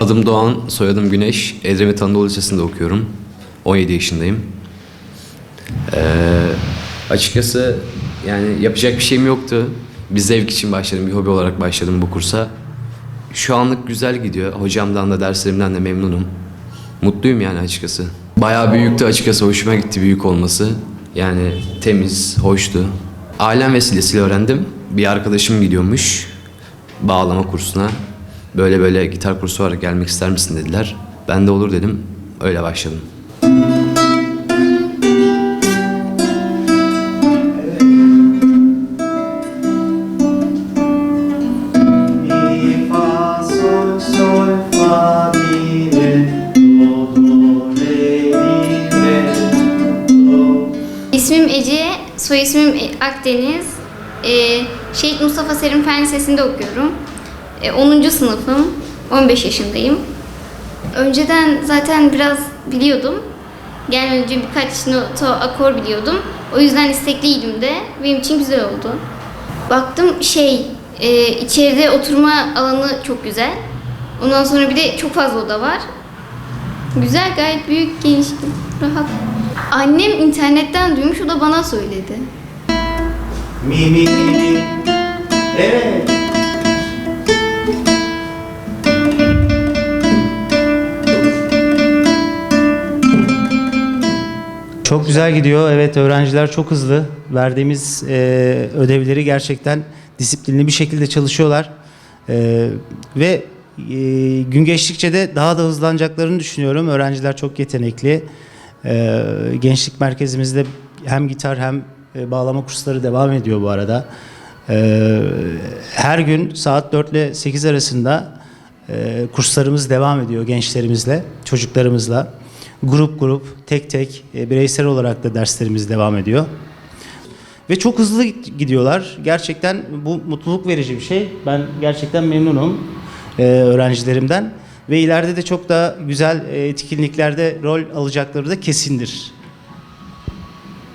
Adım Doğan, soyadım Güneş. Edremit Anadolu Lisesi'nde okuyorum. 17 yaşındayım. Ee, açıkçası yani yapacak bir şeyim yoktu. Bir zevk için başladım, bir hobi olarak başladım bu kursa. Şu anlık güzel gidiyor. Hocamdan da derslerimden de memnunum. Mutluyum yani açıkçası. Bayağı büyüktü açıkçası. Hoşuma gitti büyük olması. Yani temiz, hoştu. Ailem vesilesiyle öğrendim. Bir arkadaşım gidiyormuş bağlama kursuna. Böyle böyle gitar kursu var gelmek ister misin dediler. Ben de olur dedim. Öyle başladım. İsmim Ece, soy ismim Akdeniz. Ee, Şehit Mustafa Selim Fen Lisesi'nde okuyorum. Ee, 10. sınıfım, 15 yaşındayım. Önceden zaten biraz biliyordum. Gelmeden önce birkaç noto, akor biliyordum. O yüzden istekliydim de. Benim için güzel oldu. Baktım şey, e, içeride oturma alanı çok güzel. Ondan sonra bir de çok fazla oda var. Güzel, gayet büyük, geniş, rahat. Annem internetten duymuş, o da bana söyledi. Mi, mi, mi, mi. Evet. Çok güzel gidiyor. Evet öğrenciler çok hızlı. Verdiğimiz e, ödevleri gerçekten disiplinli bir şekilde çalışıyorlar. E, ve e, gün geçtikçe de daha da hızlanacaklarını düşünüyorum. Öğrenciler çok yetenekli. E, gençlik merkezimizde hem gitar hem e, bağlama kursları devam ediyor bu arada. E, her gün saat 4 ile 8 arasında e, kurslarımız devam ediyor gençlerimizle, çocuklarımızla. Grup grup, tek tek, e, bireysel olarak da derslerimiz devam ediyor. Ve çok hızlı gidiyorlar. Gerçekten bu mutluluk verici bir şey. Ben gerçekten memnunum öğrencilerimden. Ve ileride de çok daha güzel e, etkinliklerde rol alacakları da kesindir.